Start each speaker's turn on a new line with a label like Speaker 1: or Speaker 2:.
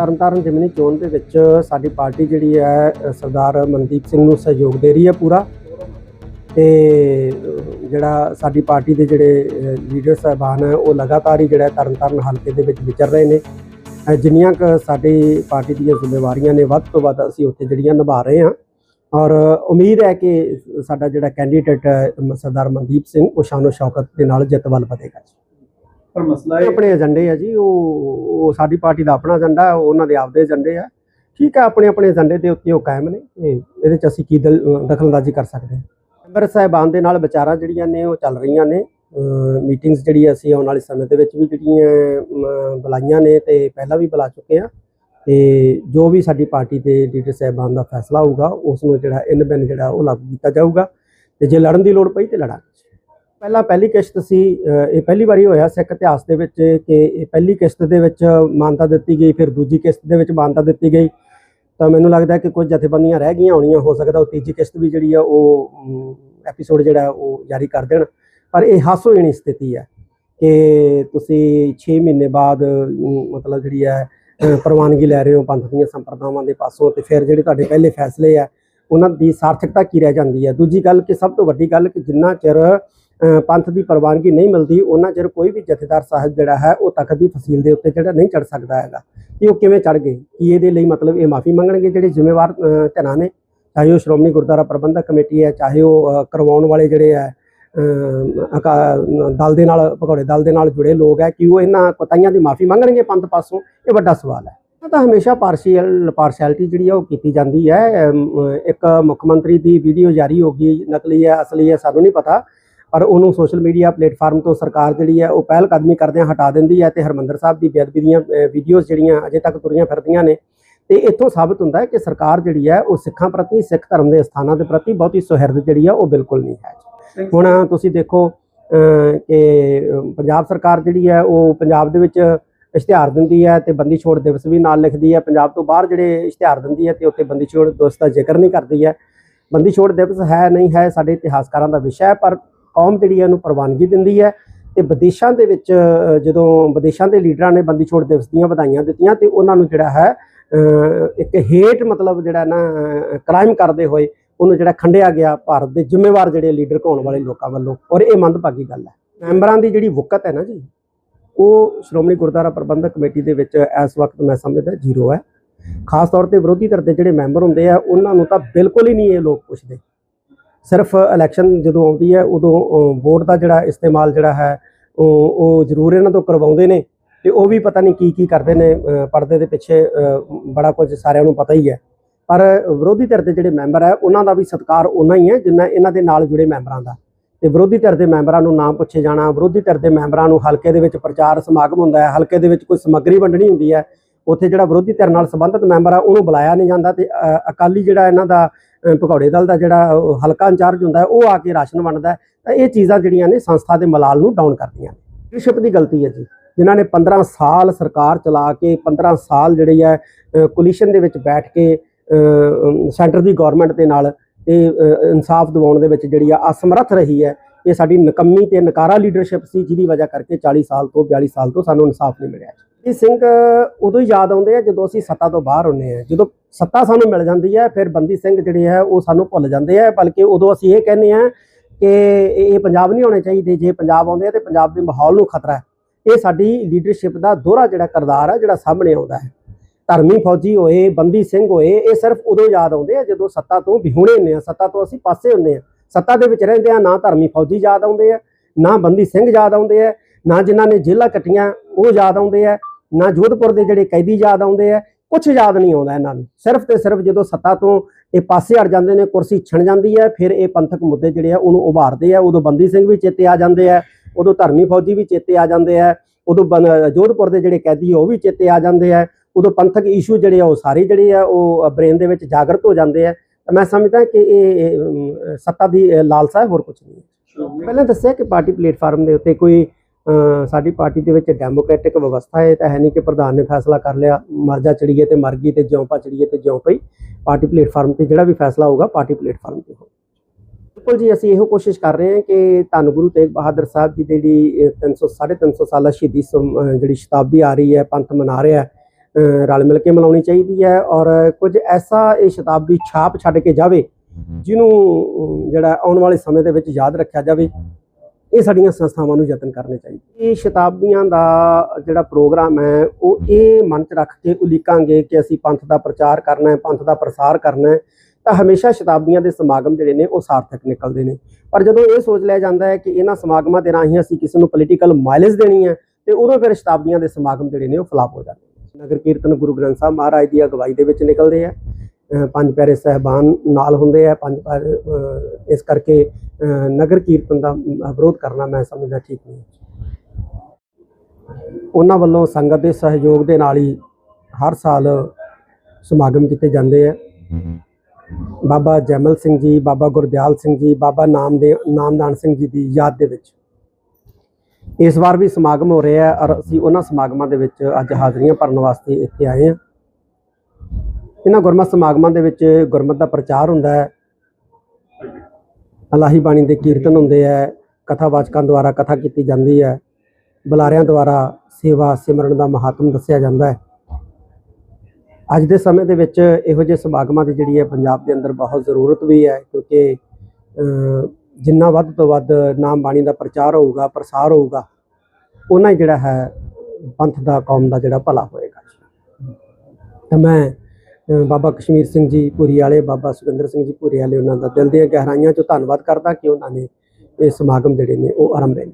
Speaker 1: ਤਰਨਤਾਰਨ ਜ਼ਿਮਨੀ ਚੋਣ ਦੇ ਵਿੱਚ ਸਾਡੀ ਪਾਰਟੀ ਜਿਹੜੀ ਹੈ ਸਰਦਾਰ ਮਨਦੀਪ ਸਿੰਘ ਨੂੰ ਸਹਿਯੋਗ ਦੇ ਰਹੀ ਹੈ ਪੂਰਾ। ਤੇ ਜਿਹੜਾ ਸਾਡੀ ਪਾਰਟੀ ਦੇ ਜਿਹੜੇ ਲੀਡਰ ਸਾਹਿਬਾਨ ਹੈ, ਉਹ ਲਗਾਤਾਰ ਹੀ ਜਿਹੜਾ ਤਰਨਤਾਰਨ ਹਲਕੇ ਦੇ ਵਿੱਚ ਵਿਚਰ ਰਹੇ ਨੇ। ਜਿੰਨੀਆਂ ਕ ਸਾਡੀ ਪਾਰਟੀ ਦੀਆਂ ਜ਼ਿੰਮੇਵਾਰੀਆਂ ਨੇ, ਵੱਧ ਤੋਂ ਵੱਧ ਅਸੀਂ ਉੱਥੇ ਜਿਹੜੀਆਂ ਨਿਭਾ ਰਹੇ ਹਾਂ। ਔਰ ਉਮੀਦ ਹੈ ਕਿ ਸਾਡਾ ਜਿਹੜਾ ਕੈਂਡੀਡੇਟ ਹੈ ਸਰਦਾਰ ਮਨਦੀਪ ਸਿੰਘ, ਉਹ ਸ਼ਾਨੋ ਸ਼ੌਕਤ ਦੇ ਨਾਲ ਜਿੱਤ ਵੱਲ ਵਧੇਗਾ
Speaker 2: ਪਰ ਮਸਲਾ
Speaker 1: ਇਹ ਆਪਣੇ ਏਜੰਡੇ ਆ ਜੀ ਉਹ ਉਹ ਸਾਡੀ ਪਾਰਟੀ ਦਾ ਆਪਣਾ ਏਜੰਡਾ ਹੈ ਉਹਨਾਂ ਦੇ ਆਪਦੇ ਏਜੰਡੇ ਆ। ਠੀਕ ਹੈ ਆਪਣੇ ਆਪਣੇ ਏਜੰਡੇ ਦੇ ਉੱਤੇ ਉਹ ਕਾਇਮ ਨੇ ਇਹ- ਇਹਦੇ ਚ ਅਸੀਂ ਕੀ ਦਲ- ਦਖਲਅੰਦਾਜ਼ੀ ਕਰ ਸਕਦੇ ਹਾਂ। ਮੈਂਬਰ ਸਾਹਿਬਾਨ ਦੇ ਨਾਲ ਵਿਚਾਰਾਂ ਜਿਹੜੀਆਂ ਨੇ ਉਹ ਚੱਲ ਰਹੀਆਂ ਨੇ। ਮੀਟਿੰਗਸ ਜਿਹੜੀ ਅਸੀਂ ਆਉਣ ਵਾਲੇ ਸਮੇਂ ਦੇ ਵਿੱਚ ਵੀ ਜਿਹੜੀਆਂ ਅਮ, ਬੁਲਾਈਆਂ ਨੇ ਤੇ ਪਹਿਲਾਂ ਵੀ ਬੁਲਾ ਚੁੱਕੇ ਆ ਤੇ ਜੋ ਵੀ ਸਾਡੀ ਪਾਰਟੀ ਦੇ ਲੀਡਰ ਸਾਹਿਬਾਨ ਦਾ ਫੈਸਲਾ ਹੋਊਗਾ ਉਸ ਨੂੰ ਜਿਹੜਾ ਇਨ ਬਿਨ ਜਿਹੜਾ ਉਹ ਲਾਗੂ ਕੀਤਾ ਜਾਊਗਾ। ਤੇ ਜੇ ਲੜਨ ਦੀ ਲੋੜ ਪਈ ਤੇ ਲੜਾਂਗੇ। ਪਹਿਲਾਂ ਪਹਿਲੀ ਕਿਸ਼ਤ ਸੀ ਇਹ ਪਹਿਲੀ ਵਾਰੀ ਹੋਇਆ ਸਿੱਖ ਇਤਿਹਾਸ ਦੇ ਵਿੱਚ ਕਿ ਇਹ ਪਹਿਲੀ ਕਿਸ਼ਤ ਦੇ ਵਿੱਚ ਮਾਨਤਾ ਦਿੱਤੀ ਗਈ, ਫਿਰ ਦੂਜੀ ਕਿਸ਼ਤ ਦੇ ਵਿੱਚ ਮਾਨਤਾ ਦਿੱਤੀ ਗਈ। ਤਾਂ ਮੈਨੂੰ ਲੱਗਦਾ ਕਿ ਕੁਝ ਜਥੇਬੰਦੀਆਂ ਰਹਿ ਗਈਆਂ ਹੋਣੀਆਂ, ਹੋ ਸਕਦਾ ਉਹ ਤੀਜੀ ਕਿਸ਼ਤ ਵੀ ਜਿਹੜੀ ਆ ਉਹ ਐਪੀਸੋਡ ਜਿਹੜਾ ਉਹ ਜਾਰੀ ਕਰ ਦੇਣ। ਪਰ ਇਹ ਹਾਸੋਹੀਣੀ ਸਥਿਤੀ ਹੈ ਕਿ ਤੁਸੀਂ 6 ਮਹੀਨੇ ਬਾਅਦ ਮਤਲਬ ਜਿਹੜੀ ਹੈ ਪ੍ਰਵਾਨਗੀ ਲੈ ਰਹੇ ਹੋ ਪੰਥ ਦੀਆਂ ਸੰਪਰਦਾਵਾਂ ਦੇ ਪਾਸੋਂ ਤੇ ਫਿਰ ਜਿਹੜੇ ਤੁਹਾਡੇ ਪਹਿਲੇ ਫੈਸਲੇ ਆ, ਉਹਨਾਂ ਦੀ ਸਾਰਥਕਤਾ ਕੀ ਰਹਿ ਜਾਂਦੀ ਹੈ? ਦੂਜੀ ਗੱਲ ਕਿ ਸਭ ਤੋਂ ਵੱਡੀ ਗੱਲ ਕਿ ਜਿੰਨਾ ਚਿਰ ਪੰਥ ਦੀ ਪ੍ਰਵਾਨਗੀ ਨਹੀਂ ਮਿਲਦੀ ਉਹਨਾਂ ਚਿਰ ਕੋਈ ਵੀ ਜਥੇਦਾਰ ਸਾਹਿਬ ਜਿਹੜਾ ਹੈ ਉਹ ਤਖਤ ਦੀ ਫਸੀਲ ਦੇ ਉੱਤੇ ਜਿਹੜਾ ਨਹੀਂ ਚੜ ਸਕਦਾ ਹੈਗਾ। ਕਿ ਉਹ ਕਿਵੇਂ ਚੜ ਗਏ? ਕਿ ਇਹਦੇ ਲਈ ਮਤਲਬ ਇਹ ਮਾਫੀ ਮੰਗਣਗੇ ਜਿਹੜੇ ਜ਼ਿੰਮੇਵਾਰ ਅ, ਧਿਰਾਂ ਨੇ? ਚਾਹੇ ਉਹ ਸ਼੍ਰੋਮਣੀ ਗੁਰਦੁਆਰਾ ਪ੍ਰਬੰਧਕ ਕਮੇਟੀ ਹੈ ਚਾਹੇ ਉਹ ਕਰਵਾਉਣ ਵਾਲੇ ਜਿਹੜੇ ਹੈ ਅਕਾ- ਦਲ ਦੇ ਨਾਲ ਭਗੌੜੇ ਦਲ ਦੇ ਨਾਲ ਜੁੜੇ ਲੋਕ ਹੈ ਕਿ ਉਹ ਇਹਨਾਂ ਕੋਤਾਹੀਆਂ ਦੀ ਮਾਫੀ ਮੰਗਣਗੇ ਪੰਥ ਪਾਸੋਂ? ਇਹ ਵੱਡਾ ਸਵਾਲ ਹੈ। ਤਾਂ ਹਮੇਸ਼ਾ ਪਾਰਸ਼ੀਅਲ ਪਾਰਸ਼ੈਲਿਟੀ ਜਿਹੜੀ ਆ ਉਹ ਕੀਤੀ ਜਾਂਦੀ ਹੈ। ਇੱਕ ਮੁੱਖ ਮੰਤਰੀ ਦੀ ਵੀਡੀਓ ਜਾਰੀ ਹੋ ਗਈ ਨਕਲੀ ਹੈ ਅਸਲੀ ਹੈ ਸਾਨੂੰ ਨਹੀਂ ਪਤਾ। ਪਰ ਉਹਨੂੰ ਸੋਸ਼ਲ ਮੀਡੀਆ ਪਲੇਟਫਾਰਮ ਤੋਂ ਸਰਕਾਰ ਜਿਹੜੀ ਹੈ ਉਹ ਪਹਿਲ ਕਦਮੀ ਕਰਦਿਆਂ ਹਟਾ ਦਿੰਦੀ ਹੈ ਤੇ ਹਰਮੰਦਰ ਸਾਹਿਬ ਦੀ ਬੇਅਦਬੀ ਦੀਆਂ ਵੀਡੀਓਜ਼ ਜਿਹੜੀਆਂ ਅਜੇ ਤੱਕ ਤੁਰੀਆਂ ਫਿਰਦੀਆਂ ਨੇ। ਤੇ ਇੱਥੋਂ ਸਾਬਤ ਹੁੰਦਾ ਹੈ ਕਿ ਸਰਕਾਰ ਜਿਹੜੀ ਹੈ ਉਹ ਸਿੱਖਾਂ ਪ੍ਰਤੀ ਸਿੱਖ ਧਰਮ ਦੇ ਸਥਾਨਾਂ ਦੇ ਪ੍ਰਤੀ ਬਹੁਤੀ ਸੁਹਿਰਦ ਜਿਹੜੀ ਆ ਉਹ ਬਿਲਕੁਲ ਨਹੀਂ ਹੈ। ਹੁਣ ਤੁਸੀਂ ਦੇਖੋ ਕਿ ਪੰਜਾਬ ਸਰਕਾਰ ਜਿਹੜੀ ਹੈ ਉਹ ਪੰਜਾਬ ਦੇ ਵਿੱਚ ਇਸ਼ਤਿਹਾਰ ਦਿੰਦੀ ਹੈ ਤੇ ਬੰਦੀ ਛੋੜ ਦਿਵਸ ਵੀ ਨਾਲ ਲਿਖਦੀ ਹੈ। ਪੰਜਾਬ ਤੋਂ ਬਾਹਰ ਜਿਹੜੇ ਇਸ਼ਤਿਹਾਰ ਦਿੰਦੀ ਹੈ ਤੇ ਉੱਤੇ ਬੰਦੀ ਛੋੜ ਦਿਵਸ ਦਾ ਜ਼ਿਕਰ ਨਹੀਂ ਕਰਦੀ ਹੈ। ਬੰਦੀ ਛੋੜ ਦਿਵਸ ਹੈ ਨਹੀਂ ਹੈ ਸਾਡੇ ਇਤਿਹਾਸਕਾਰਾਂ ਦਾ ਵਿਸ਼ਾ ਹੈ ਪਰ ਕੌਮ ਜਿਹੜੀ ਹੈ ਉਹਨੂੰ ਪ੍ਰਵਾਨਗੀ ਦਿੰਦੀ ਹੈ ਤੇ ਵਿਦੇਸ਼ਾਂ ਦੇ ਵਿੱਚ ਜਦੋਂ ਵਿਦੇਸ਼ਾਂ ਦੇ ਲੀਡਰਾਂ ਨੇ ਬੰਦੀ ਛੋੜ ਦਿਵਸ ਦੀਆਂ ਵਧਾਈਆਂ ਦਿੱਤੀਆਂ ਤੇ ਉਹਨਾਂ ਨੂੰ ਜਿਹੜਾ ਹੈ ਇੱਕ ਹੇਟ ਮਤਲਬ ਜਿਹੜਾ ਨਾ ਕ੍ਰਾਈਮ ਕਰਦੇ ਹੋਏ ਉਹਨੂੰ ਜਿਹੜਾ ਖੰਡਿਆ ਗਿਆ ਭਾਰਤ ਦੇ ਜ਼ਿੰਮੇਵਾਰ ਜਿਹੜੇ ਲੀਡਰ ਘਾਉਣ ਵਾਲੇ ਲੋਕਾਂ ਵੱਲੋਂ ਔਰ ਇਹ ਮੰਦਭਾਗੀ ਗੱਲ ਹੈ। ਮੈਂਬਰਾਂ ਦੀ ਜਿਹੜੀ ਵਕਤ ਹੈ ਨਾ ਜੀ, ਉਹ ਸ਼੍ਰੋਮਣੀ ਗੁਰਦੁਆਰਾ ਪ੍ਰਬੰਧਕ ਕਮੇਟੀ ਦੇ ਵਿੱਚ ਇਸ ਵਕਤ ਮੈਂ ਸਮਝਦਾ ਜ਼ੀਰੋ ਹੈ। ਖਾਸ ਤੌਰ ਤੇ ਵਿਰੋਧੀ ਧਿਰ ਦੇ ਜਿਹੜੇ ਮੈਂਬਰ ਹੁੰਦੇ ਆ, ਉਹਨਾਂ ਨੂੰ ਤਾਂ ਬਿਲਕੁਲ ਹੀ ਨਹੀਂ ਇਹ ਲੋਕ ਪੁੱਛਦੇ। ਸਿਰਫ ਇਲੈਕਸ਼ਨ ਜਦੋਂ ਆਉਂਦੀ ਹੈ, ਉਦੋਂ ਵੋਟ ਦਾ ਜਿਹੜਾ ਇਸਤੇਮਾਲ ਜਿਹੜਾ ਹੈ, ਉਹ ਜ਼ਰੂਰ ਇਹਨਾਂ ਤੋਂ ਕਰਵਾਉਂਦੇ ਨੇ ਤੇ ਉਹ ਵੀ ਪਤਾ ਨਹੀਂ ਕੀ ਕੀ ਕਰਦੇ ਨੇ ਪਰਦੇ ਦੇ ਪਿੱਛੇ ਬੜਾ ਕੁਝ ਸਾਰਿਆਂ ਨੂੰ ਪਤਾ ਹੀ ਹੈ। ਪਰ ਵਿਰੋਧੀ ਧਿਰ ਦੇ ਜਿਹੜੇ ਮੈਂਬਰ ਹੈ, ਉਹਨਾਂ ਦਾ ਵੀ ਸਤਿਕਾਰ ਉਨਾ ਹੀ ਹੈ ਜਿੰਨਾ ਇਹਨਾਂ ਦੇ ਨਾਲ ਜੁੜੇ ਮੈਂਬਰਾਂ ਦਾ। ਤੇ ਵਿਰੋਧੀ ਧਿਰ ਦੇ ਮੈਂਬਰਾਂ ਨੂੰ ਨਾ ਪੁੱਛੇ ਜਾਣਾ, ਵਿਰੋਧੀ ਧਿਰ ਦੇ ਮੈਂਬਰਾਂ ਨੂੰ ਹਲਕੇ ਦੇ ਵਿੱਚ ਪ੍ਰਚਾਰ ਸਮਾਗਮ ਹੁੰਦਾ ਹੈ, ਹਲਕੇ ਦੇ ਵਿੱਚ ਕੋਈ ਸਮੱਗਰੀ ਵੰਡਣੀ ਹੁੰਦੀ ਹੈ, ਉੱਥੇ ਜਿਹੜਾ ਵਿਰੋਧੀ ਧਿਰ ਨਾਲ ਸੰਬੰਧਿਤ ਮੈਂਬਰ ਆ, ਉਹਨੂੰ ਬੁਲਾਇਆ ਨਹੀਂ ਜਾਂਦਾ ਤੇ ਅਕਾਲੀ ਜਿਹੜਾ ਇਹਨਾਂ ਦਾ ਅ, ਭਗੌੜੇ ਦਲ ਦਾ ਜਿਹੜਾ ਹਲਕਾ ਇੰਚਾਰਜ ਹੁੰਦਾ ਉਹ ਆ ਕੇ ਰਾਸ਼ਨ ਵੰਡਦਾ ਤਾਂ ਇਹ ਚੀਜ਼ਾਂ ਜਿਹੜੀਆਂ ਨੇ ਸੰਸਥਾ ਦੇ ਮਲਾਲ ਨੂੰ ਡਾਊਨ ਕਰਦੀਆਂ ਨੇ। ਲੀਡਰਸ਼ਿਪ ਦੀ ਗਲਤੀ ਹੈ ਜੀ ਜਿਨ੍ਹਾਂ ਨੇ 15 ਸਾਲ ਸਰਕਾਰ ਚਲਾ ਕੇ 15 ਸਾਲ ਜਿਹੜੀ ਹੈ ਕੋਲੀਸ਼ਨ ਦੇ ਵਿੱਚ ਬੈਠ ਕੇ ਸੈਂਟਰ ਦੀ ਗਵਰਨਮੈਂਟ ਦੇ ਨਾਲ ਤੇ ਇਨਸਾਫ ਦਿਵਾਉਣ ਦੇ ਵਿੱਚ ਜਿਹੜੀ ਆ ਅਸਮਰੱਥ ਰਹੀ ਹੈ ਇਹ ਸਾਡੀ ਨਕੰਮੀ ਤੇ ਨਕਾਰਾ ਲੀਡਰਸ਼ਿਪ ਸੀ ਜਿਹਦੀ ਵਜ੍ਹਾ ਕਰਕੇ 40 ਸਾਲ ਤੋਂ 42 ਸਾਲ ਤੋਂ ਸਾਨੂੰ ਇਨਸਾਫ ਨਹੀਂ ਮਿਲਿਆ ਇਹ ਸਿੰਘ, ਉਦੋਂ ਹੀ ਯਾਦ ਆਉਂਦੇ ਆ ਜਦੋਂ ਅਸੀਂ ਸੱਤਾ ਤੋਂ ਬਾਹਰ ਹੁੰਨੇ ਆ। ਜਦੋਂ ਸੱਤਾ ਸਾਨੂੰ ਮਿਲ ਜਾਂਦੀ ਹੈ ਫਿਰ ਬੰਦੀ ਸਿੰਘ ਜਿਹੜੇ ਹੈ ਉਹ ਸਾਨੂੰ ਭੁੱਲ ਜਾਂਦੇ ਆ। ਬਲਕਿ ਉਦੋਂ ਅਸੀਂ ਇਹ ਕਹਿੰਦੇ ਆ ਕਿ ਇਹ ਇਹ ਪੰਜਾਬ ਨਹੀਂ ਹੋਣੇ ਚਾਹੀਦੇ। ਜੇ ਪੰਜਾਬ ਆਉਂਦੇ ਆ ਤੇ ਪੰਜਾਬ ਦੇ ਮਾਹੌਲ ਨੂੰ ਖਤਰਾ ਹੈ। ਇਹ ਸਾਡੀ ਲੀਡਰਸ਼ਿਪ ਦਾ ਦੋਹਰਾ ਜਿਹੜਾ ਕਰਦਾਰ ਹੈ ਜਿਹੜਾ ਸਾਹਮਣੇ ਆਉਂਦਾ ਹੈ। ਧਰਮੀ ਫੌਜੀ ਹੋਏ, ਬੰਦੀ ਸਿੰਘ ਹੋਏ, ਇਹ ਸਿਰਫ ਉਦੋਂ ਯਾਦ ਆਉਂਦੇ ਆ ਜਦੋਂ ਸੱਤਾ ਤੋਂ ਵਿਹੂਣੇ ਹੁੰਨੇ ਆ। ਸੱਤਾ ਤੋਂ ਅਸੀਂ ਪਾਸੇ ਹੁੰਨੇ ਆ। ਸੱਤਾ ਦੇ ਵਿੱਚ ਰਹਿੰਦੇ ਆ, ਨਾ ਧਰਮੀ ਫੌਜੀ ਯਾਦ ਆਉਂਦੇ ਆ, ਨਾ ਬੰਦੀ ਸਿੰਘ ਯਾਦ ਆਉਂਦੇ ਆ, ਨਾ ਜਿਨ੍ਹਾਂ ਨੇ ਜੇਲ੍ਹਾਂ ਕੱਟੀਆਂ, ਉਹ ਯਾਦ ਆਉਂਦੇ ਆ। ਨਾ ਜੋਧਪੁਰ ਦੇ ਜਿਹੜੇ ਕੈਦੀ ਯਾਦ ਆਉਂਦੇ ਆ ਕੁਝ ਯਾਦ ਨਹੀਂ ਆਉਂਦਾ ਇਹਨਾਂ ਨੂੰ। ਸਿਰਫ ਤੇ ਸਿਰਫ ਜਦੋਂ ਸੱਤਾ ਤੋਂ ਇਹ ਪਾਸੇ ਹਟ ਜਾਂਦੇ ਨੇ ਕੁਰਸੀ ਛਣ ਜਾਂਦੀ ਹੈ ਫਿਰ ਇਹ ਪੰਥਕ ਮੁੱਦੇ ਜਿਹੜੇ ਆ ਉਹਨੂੰ ਉਭਾਰਦੇ ਆ। ਉਦੋਂ ਬੰਦੀ ਸਿੰਘ ਵੀ ਚੇਤੇ ਆ ਜਾਂਦੇ ਆ ਉਦੋਂ ਧਰਮੀ ਫੌਜੀ ਵੀ ਚੇਤੇ ਆ ਜਾਂਦੇ ਆ ਉਦੋਂ ਜੋਧਪੁਰ ਦੇ ਜਿਹੜੇ ਕੈਦੀ ਉਹ ਵੀ ਚੇਤੇ ਆ ਜਾਂਦੇ ਆ। ਉਦੋਂ ਪੰਥਕ ਇਸ਼ੂ ਜਿਹੜੇ ਆ ਉਹ ਸਾਰੇ ਜਿਹੜੇ ਆ ਉਹ ਬ੍ਰੇਨ ਦੇ ਵਿੱਚ ਜਾਗਰਤ ਹੋ ਜਾਂਦੇ ਆ। ਤਾਂ ਮੈਂ ਸਮਝਦਾ ਕਿ ਇਹ ਸੱਤਾ ਦੀ ਲਾਲਸਾ ਹੈ ਹੋਰ ਕੁਝ ਨਹੀਂ ਹੈ। ਪਹਿਲਾਂ ਦੱਸਿਆ ਕਿ ਪਾਰਟੀ ਪਲੇਟਫਾਰਮ ਦੇ ਉੱਤੇ ਕੋਈ ਸਾਡੀ ਪਾਰਟੀ ਦੇ ਵਿੱਚ ਡੈਮੋਕ੍ਰੈਟਿਕ ਵਿਵਸਥਾ ਹੈ ਤਾਂ ਹੈ ਨਹੀਂ ਕਿ ਪ੍ਰਧਾਨ ਨੇ ਫੈਸਲਾ ਕਰ ਲਿਆ ਮਰ ਜਾ ਚੜੀਏ ਤੇ ਮਰ ਗਈ ਤੇ ਜਿਉਂ ਪਾ ਚੜੀਏ ਤੇ ਜਿਉਂ ਪਈ ਪਾਰਟੀ ਪਲੇਟਫਾਰਮ ਤੇ ਜਿਹੜਾ ਵੀ ਫੈਸਲਾ ਹੋਊਗਾ ਪਾਰਟੀ ਪਲੇਟਫਾਰਮ ਤੇ ਹੋਊਗਾ। ਬਿਲਕੁਲ ਜੀ ਅਸੀਂ ਇਹੋ ਕੋਸ਼ਿਸ਼ ਕਰ ਰਹੇ ਹਾਂ ਕਿ ਧੰਨ ਗੁਰੂ ਤੇਗ ਬਹਾਦਰ ਸਾਹਿਬ ਜੀ ਦੀ ਜਿਹੜੀ ਅ, 300 350 ਸਾਲਾ ਸ਼ਹੀਦੀ ਜਿਹੜੀ ਸ਼ਤਾਬਦੀ ਆ ਰਹੀ ਹੈ ਪੰਥ ਮਨਾ ਰਿਹਾ ਰਲ ਮਿਲ ਕੇ ਮਨਾਉਣੀ ਚਾਹੀਦੀ ਹੈ ਔਰ ਕੁਝ ਐਸਾ ਇਹ ਸ਼ਤਾਬਦੀ ਛਾਪ ਛੱਡ ਕੇ ਜਾਵੇ ਜਿਹਨੂੰ ਜਿਹੜਾ ਆਉਣ ਵਾਲੇ ਸਮੇਂ ਦੇ ਵਿੱਚ ਯਾਦ ਰੱਖਿਆ ਜਾਵੇ ਇਹ ਸਾਡੀਆਂ ਸੰਸਥਾਵਾਂ ਨੂੰ ਯਤਨ ਕਰਨੇ ਚਾਹੀਦੇ। ਇਹ ਸ਼ਤਾਬਦੀਆਂ ਦਾ ਜਿਹੜਾ ਪ੍ਰੋਗਰਾਮ ਹੈ, ਉਹ ਇਹ ਮਨ 'ਚ ਰੱਖ ਕੇ ਉਲੀਕਾਂਗੇ ਕਿ ਅਸੀਂ ਪੰਥ ਦਾ ਪ੍ਰਚਾਰ ਕਰਨਾ ਹੈ, ਪੰਥ ਦਾ ਪ੍ਰਸਾਰ ਕਰਨਾ ਹੈ, ਤਾਂ ਹਮੇਸ਼ਾ ਸ਼ਤਾਬਦੀਆਂ ਦੇ ਸਮਾਗਮ ਜਿਹੜੇ ਨੇ, ਉਹ ਸਾਰਥਕ ਨਿਕਲਦੇ ਨੇ। ਪਰ ਜਦੋਂ ਇਹ ਸੋਚ ਲਿਆ ਜਾਂਦਾ ਹੈ ਕਿ ਇਹਨਾਂ ਸਮਾਗਮਾਂ ਦੇ ਰਾਹੀਂ ਅਸੀਂ ਕਿਸੇ ਨੂੰ ਪੋਲੀਟੀਕਲ ਮਾਈਲੇਜ ਦੇਣੀ ਹੈ, ਤੇ ਉਦੋਂ ਫਿਰ ਸ਼ਤਾਬਦੀਆਂ ਦੇ ਸਮਾਗਮ ਜਿਹੜੇ ਨੇ, ਉਹ ਫਲਾਪ ਹੋ ਜਾਂਦੇ ਨਗਰ ਕੀਰਤਨ ਗੁਰੂ ਗ੍ਰੰਥ ਸਾਹਿਬ ਮਹਾਰਾਜ ਦੀ ਅਗਵਾਈ ਦੇ ਵਿੱਚ ਨਿਕਲਦੇ ਆ। ਪੰਜ ਪਿਆਰੇ ਸਹਿਬਾਨ ਨਾਲ ਹੁੰਦੇ ਆ ਪੰਜ ਪਿਆਰੇ, ਇਸ ਕਰਕੇ ਨਗਰ ਕੀਰਤਨ ਦਾ ਵਿਰੋਧ ਕਰਨਾ ਮੈਂ ਸਮਝਦਾ ਠੀਕ ਨਹੀਂ। ਉਹਨਾਂ ਵੱਲੋਂ ਸੰਗਤ ਦੇ ਸਹਿਯੋਗ ਦੇ ਨਾਲ ਹੀ ਹਰ ਸਾਲ ਸਮਾਗਮ ਕੀਤੇ ਜਾਂਦੇ ਆ। ਬਾਬਾ ਜੈਮਲ ਸਿੰਘ ਜੀ ਬਾਬਾ ਗੁਰਦਿਆਲ ਸਿੰਘ ਜੀ ਬਾਬਾ ਨਾਮਦੇ ਨਾਮਦਾਨ ਸਿੰਘ ਜੀ ਦੀ ਯਾਦ ਦੇ ਵਿੱਚ। ਇਸ ਵਾਰ ਵੀ ਸਮਾਗਮ ਹੋ ਰਿਹਾ ਹੈ ਔਰ ਅਸੀਂ ਉਹਨਾਂ ਸਮਾਗਮਾਂ ਦੇ ਵਿੱਚ ਅੱਜ ਹਾਜ਼ਰੀਆਂ ਭਰਨ ਵਾਸਤੇ ਇੱਥੇ ਆਏ ਹਾਂ। ਇਹਨਾਂ ਗੁਰਮਤ ਸਮਾਗਮਾਂ ਦੇ ਵਿੱਚ ਗੁਰਮਤ ਦਾ ਪ੍ਰਚਾਰ ਹੁੰਦਾ ਹੈ। ਅਲਾਹੀ ਬਾਣੀ ਦੇ ਕੀਰਤਨ ਹੁੰਦੇ ਹੈ ਕਥਾਵਾਚਕਾਂ ਦੁਆਰਾ ਕਥਾ ਕੀਤੀ ਜਾਂਦੀ ਹੈ। ਬੁਲਾਰਿਆਂ ਦੁਆਰਾ ਸੇਵਾ ਸਿਮਰਨ ਦਾ ਮਹਾਤਮ ਦੱਸਿਆ ਜਾਂਦਾ ਹੈ। ਅੱਜ ਦੇ ਸਮੇਂ ਦੇ ਵਿੱਚ ਇਹੋ ਜਿਹੇ ਸਮਾਗਮਾਂ ਦੀ ਜਿਹੜੀ ਹੈ ਪੰਜਾਬ ਦੇ ਅੰਦਰ ਬਹੁਤ ਜ਼ਰੂਰਤ ਵੀ ਹੈ ਕਿਉਂਕਿ ਜਿੰਨਾ ਵੱਧ ਤੋਂ ਵੱਧ ਨਾਮ ਬਾਣੀ ਦਾ ਪ੍ਰਚਾਰ ਹੋਊਗਾ, ਪ੍ਰਸਾਰ ਹੋਊਗਾ ਉਹਨਾਂ ਹੀ ਜਿਹੜਾ ਹੈ ਪੰਥ ਦਾ, ਕੌਮ ਦਾ ਜਿਹੜਾ ਭਲਾ ਹੋਏਗਾ। ਤਾਂ ਮੈਂ ਬਾਬਾ ਕਸ਼ਮੀਰ ਸਿੰਘ ਜੀ ਪੂਰੀ ਵਾਲੇ, ਬਾਬਾ ਸੁਖਿੰਦਰ ਸਿੰਘ ਜੀ ਪੂਰੀ ਵਾਲੇ, ਉਹਨਾਂ ਦਾ ਦਿਲ ਦੀਆਂ ਗਹਿਰਾਈਆਂ ਚੋਂ ਧੰਨਵਾਦ ਕਰਦਾ ਕਿ ਉਹਨਾਂ ਨੇ ਇਹ ਸਮਾਗਮ ਜਿਹੜੇ ਨੇ ਉਹ ਆਰੰਭ ਰਹੇ ਨੇ।